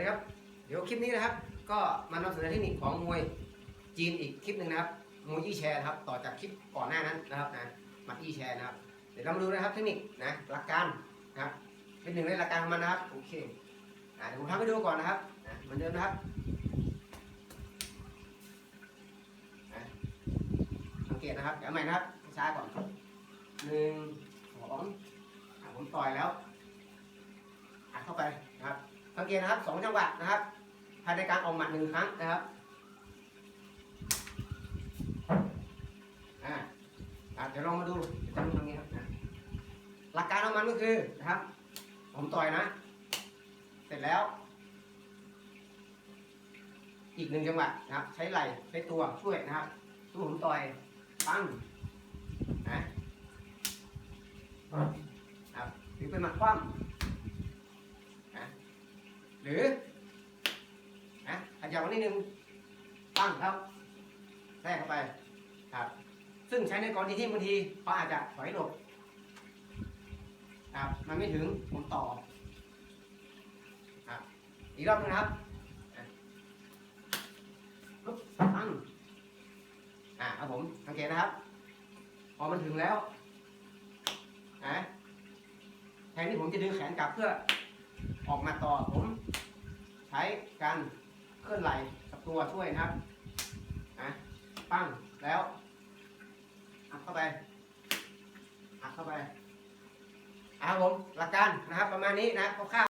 ดีครับ เดี๋ยวคลิปนี้นะครับ ก็มานำเสนอเทคนิคของมวยจีนอีกคลิปหนึ่งนะครับ มวยยี่แชร์นะครับ ต่อจากคลิปก่อนหน้านั้นนะครับนะมัดยี่แชร์นะครับ เดี๋ยวเรามาดูนะครับเทคนิคนะหลักการนะครับ เป็นหนึ่งในหลักการของมันนะครับ โอเคเดี๋ยวผมทำให้ดูก่อนนะครับนะเหมือนเดิมนะครับสังเกตนะครับ เดี๋ยวใหม่นะครับช้าก่อนหนึ่งสองอะผมต่อยแล้วอัดเข้าไปนะครับ สังเกตนะครับสองจังหวะนะครับภายในการออกหมัดหนึ่งครั้งนะครับอ่าเดี๋ยวลองมาดูจะทำตรงนี้ครับนะหลักการของมันก็คือนะครับ ผมต่อยนะ เสร็จแล้ว อีกหนึ่งจังหวะนะครับ ใช้ไหล่ใช้ตัวช่วยนะครับตัวผมต่อยปั้งนะครับหรือเป็นหมัดคว่ำ หรือนะขยับมานิดนึงปั้งครับแทรกเข้าไปครับ ซึ่งใช้ในกรณีที่บางทีเขาอาจจะถอยหลบครับมันไม่ถึงผมต่อครับอีกรอบหนึงครับอะปุ๊บตั้งอ่าครับผมสังเกตนะครับ พอมันถึงแล้วนะแทนที่ผมจะดึงแขนกลับเพื่อ ออกมาต่อผมใช้การเคลื่อนไหลกับตัวช่วยนะครับนะปั้งแล้วอัดเข้าไปอัดเข้าไปอ่าผมหลักการนะครับประมาณนี้นะคร่าว